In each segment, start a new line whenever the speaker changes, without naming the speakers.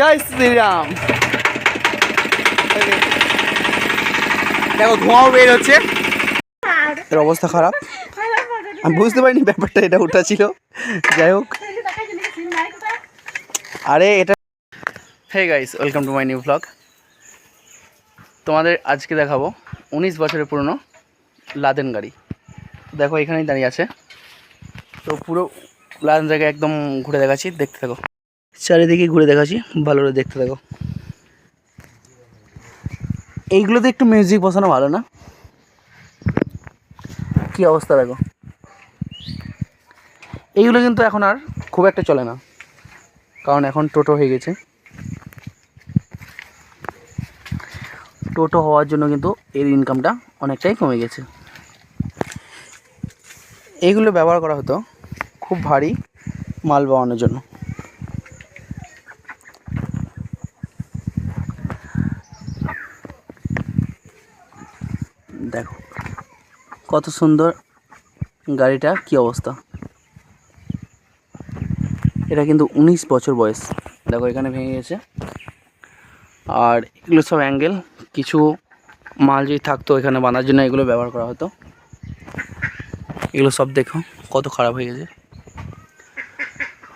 জয় শ্রীরাম। দেখো, ধোঁয়াও বের হচ্ছে। এর অবস্থা খারাপ। আমি বুঝতে পারিনি ব্যাপারটা, এটা ওটা ছিল। যাই হোক। আরে, এটা hey guys welcome to my new blog তোমাদের আজকে দেখাবো উনিশ বছরের পুরনো লাদেন গাড়ি। দেখো, এখানেই দাঁড়িয়ে আছে। তো পুরো লাদেন জায়গায় একদম ঘুরে দেখাচ্ছি, দেখতে থাকো। চারিদিকে ঘুরে দেখাচ্ছি। ভালো করে দেখতে থাকো। এইগুলোতে একটু মিউজিক বসানো ভালো না? কি অবস্থা দেখো। এইগুলো কিন্তু এখন আর খুব একটা চলে না। কারণ এখন টোটো হয়ে গেছে। টোটো হওয়ার জন্য কিন্তু এর ইনকামটা অনেকটাই কমে গেছে। এইগুলো ব্যবহার করা হতো। খুব ভারী মাল বাওয়ানোর জন্য। দেখো। কত সুন্দর গাড়িটা কি অবস্থা। এটা কিন্তু উনিশ বছর বয়স। দেখো, এখানে ভেঙে গেছে। আর এগুলো সব অ্যাঙ্গেল কিছু মাল যদি থাকতো এখানে বাঁধার জন্য এগুলো ব্যবহার করা হতো। এগুলো সব দেখো, কত খারাপ হয়ে গেছে।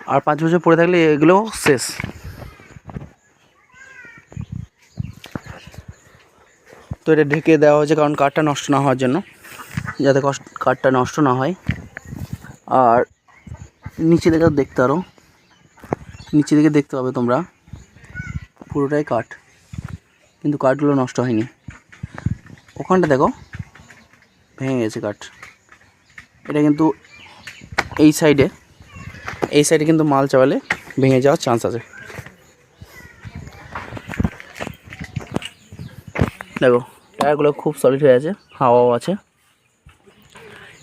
আর পাঁচ বছর পরে থাকলে এগুলো শেষ। তো এটা ঢেকে দেওয়া হয়েছে কারণ কাঠটা নষ্ট না হওয়ার জন্য, যাতে কাঠটা নষ্ট না হয়। আর নিচে দিকে দেখতে আরও নিচে দিকে দেখতে পাবে তোমরা, পুরোটাই কাঠ। কিন্তু কাঠগুলো নষ্ট হয়নি। ওখানটা দেখো, ভেঙে গেছে কাঠ। এটা কিন্তু এই সাইডে এই সাইডে কিন্তু মাল চাওয়ালে ভেঙে যাওয়ার চান্স আছে। দেখো টায়ারগুলো খুব সলিড হয়ে আছে, হাওয়াও আছে।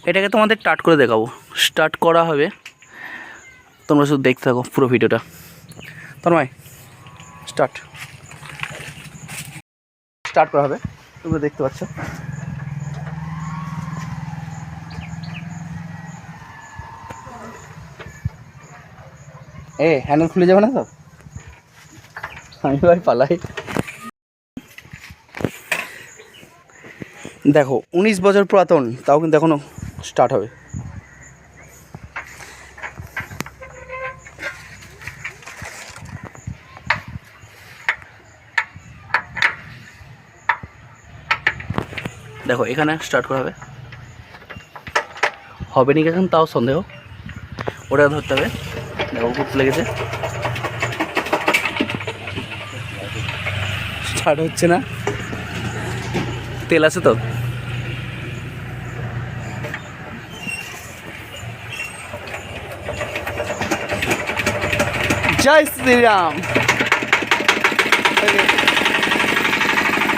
এটাকে তোমাদের স্টার্ট করে দেখাবো। স্টার্ট করা হবে। তোমরা শুধু দেখতে থাকো পুরো ভিডিওটা। তন্ময় স্টার্ট স্টার্ট করা হবে। তোমরা দেখতে পাচ্ছ। এ হ্যান্ডেল খুলে যাবে না তো? আমি ভাই পালাই। দেখো, উনিশ বছর পুরাতন, তাও কিন্তু এখনও স্টার্ট হবে। দেখো, এখানে স্টার্ট করা হবে। হবে নি এখন? তাও সন্দেহ। ওটা ধরতে হবে। দেখো খুব লেগেছে স্টার্ট হচ্ছে না। তেল আছে তো? জয় শ্রীরাম।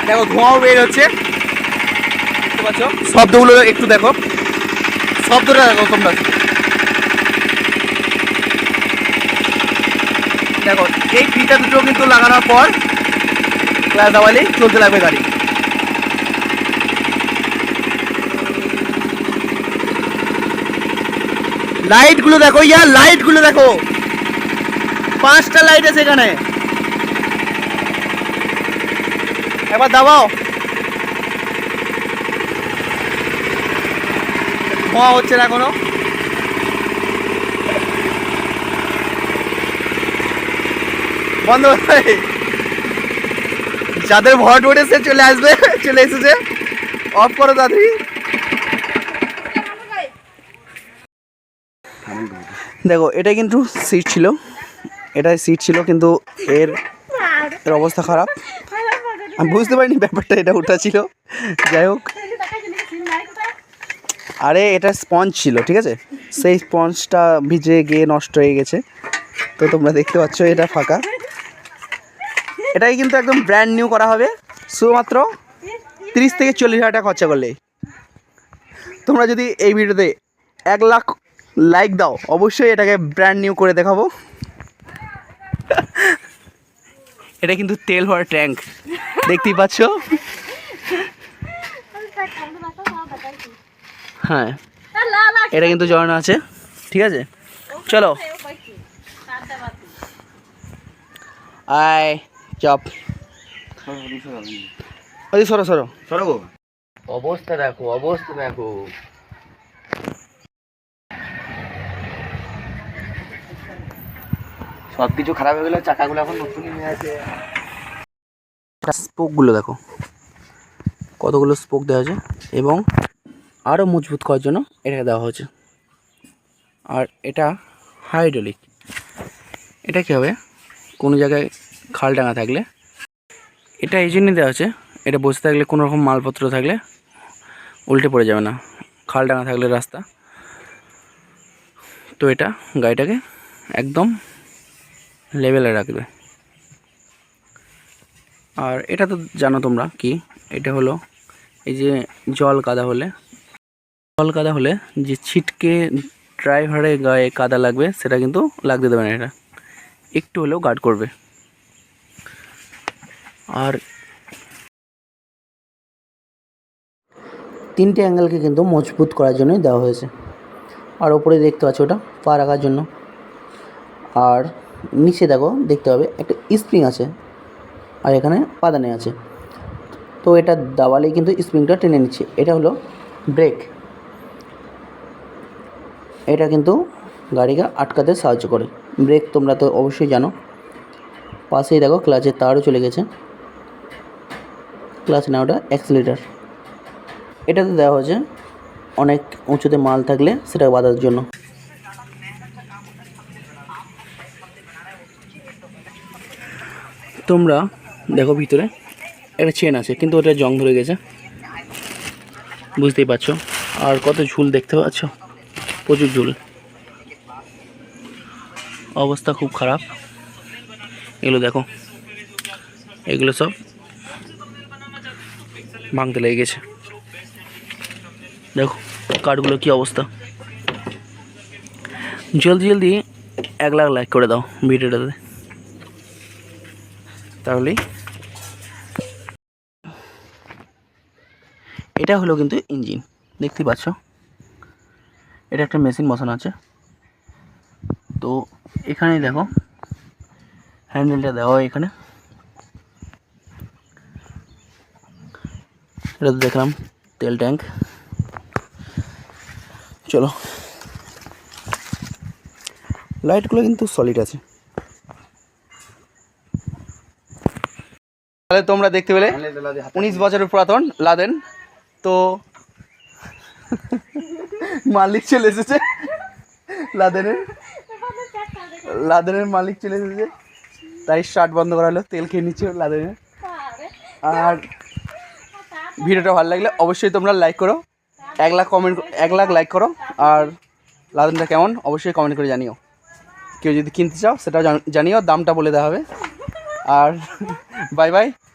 দেখো ধোঁয়াও বের হচ্ছে। শব্দগুলো একটু দেখো। শব্দটা দেখো, তোমরা। দেখো, এই ফিটা দুটো কিন্তু লাগানোর পর দাবালি চলতে লাগবে গাড়ি লাইটগুলো দেখো, ইয়া, লাইটগুলো দেখো। পাঁচটা লাইট আছে এখানে। একবার দাবাও। ধোঁয়া হচ্ছে না এখনও। বন্ধ যাদের ভট উঠেছে চলে আসবে, চলে এসেছে। অফ করো তাড়াতাড়ি। দেখো, এটা কিন্তু সিট ছিল। এটাই সিট ছিল, কিন্তু এর এর অবস্থা খারাপ। আমি বুঝতে পারিনি ব্যাপারটা, এটা ওটা ছিল। যাই হোক। আরে, এটা স্পঞ্জ ছিল, ঠিক আছে? সেই স্পঞ্জটা ভিজে গিয়ে নষ্ট হয়ে গেছে। তো তোমরা দেখতে পাচ্ছ, এটা ফাঁকা। এটাই কিন্তু একদম ব্র্যান্ড নিউ করা হবে। শুধুমাত্র তিরিশ থেকে চল্লিশ হাজার টাকা খরচা করলেই তোমরা যদি এই ভিডিওতে এক লাখ লাইক দাও। অবশ্যই এটাকে ব্র্যান্ড নিউ করে দেখাবো। এটা কিন্তু তেল ভরা ট্যাঙ্ক দেখতেই পাচ্ছ? হ্যাঁ। এটা কিন্তু জড়ানো আছে। ঠিক আছে? চলো। আয় চপ। ওই সরো সরো।
সরো অবস্থা দেখো অবস্থা দেখো। সব কিছু খারাপ হয়ে গেলে চাকাগুলো এখন নতুনই নিয়ে আছে।
স্পোকগুলো দেখো। কতগুলো স্পোক দেওয়া হয়েছে এবং আরও মজবুত করার জন্য এটাকে দেওয়া হয়েছে। আর এটা হাইড্রোলিক এটা কী হবে? কোনো জায়গায় খাল ডাঙা থাকলে। এটা এই জন্যই দেওয়া হচ্ছে এটা বসে থাকলে কোনো রকম মালপত্র থাকলে উল্টে পড়ে যাবে না। খাল ডাঙা থাকলে রাস্তা। তো এটা গাড়িটাকে একদম লেভেলে রাখবে। আর এটা তো জানো তোমরা কি? এটা হলো এই যে জল কাদা হলে। জল কাদা হলে যে ছিটকে ড্রাইভারের গায়ে কাদা লাগবে, সেটা কিন্তু লাগতে দেবে না এটা। একটু হলেও গার্ড করবে। আর তিনটে অ্যাঙ্গেলকে কিন্তু মজবুত করার জন্যই দেওয়া হয়েছে। আর ওপরে দেখতে পাচ্ছ ওটা পা রাখার জন্য। আর নিচে দেখো, দেখতে হবে একটা স্প্রিং আছে আর এখানে পাদানে আছে। তো এটা দাবালেই কিন্তু স্প্রিংটা টেনে নিচ্ছে। এটা হলো ব্রেক এটা কিন্তু গাড়িকে আটকাতে সাহায্য করে। ব্রেক তোমরা তো অবশ্যই জানো। পাশেই দেখো ক্লাচের তারও চলে গেছে। ক্লাচ না ওটা অ্যাক্সিলেটার এটাতে দেওয়া হয়েছে অনেক উঁচুতে মাল থাকলে সেটা বাঁধার জন্য। তোমরা দেখো ভিতরে, একটা চেন আছে, কিন্তু ওটা জং ধরে গেছে। বুঝতেই পারছ? আর কত ঝুল দেখতে পাচ্ছ? প্রচুর ঝুল। অবস্থা খুব খারাপ। এগুলো দেখো। এগুলো সব ভাঙতে লেগে গেছে। দেখো কাঠগুলো কি অবস্থা। জলদি জলদি এক লাখ লাইক করে দাও ভিডিওটাতে। তাহলেই এটা হলো কিন্তু ইঞ্জিন দেখতে পাচ্ছ? এটা একটা মেশিন বসানো আছে। তো এখানেই দেখো, হ্যান্ডেলটা দেওয়া হয় এখানে। এটা তো দেখলাম, তেল ট্যাঙ্ক। চলো। লাইটগুলো কিন্তু সলিড আছে। তাহলে তোমরা দেখতে পেলে উনিশ বছরের পুরাতন লাদেন। তো মালিক চলে এসেছে লাদেনের। লাদেনের মালিক চলে এসেছে। তাই শার্ট বন্ধ করা হলো তেল খেয়ে নিচ্ছে লাদেনের। আর ভিডিওটা ভালো লাগলে অবশ্যই তোমরা লাইক করো। এক লাখ কমেন্ট এক লাখ লাইক করো। আর লাদেনটা কেমন অবশ্যই কমেন্ট করে জানিও। কেউ যদি কিনতে চাও সেটাও জানিও দামটা বলে দেওয়া হবে। আর বাই বাই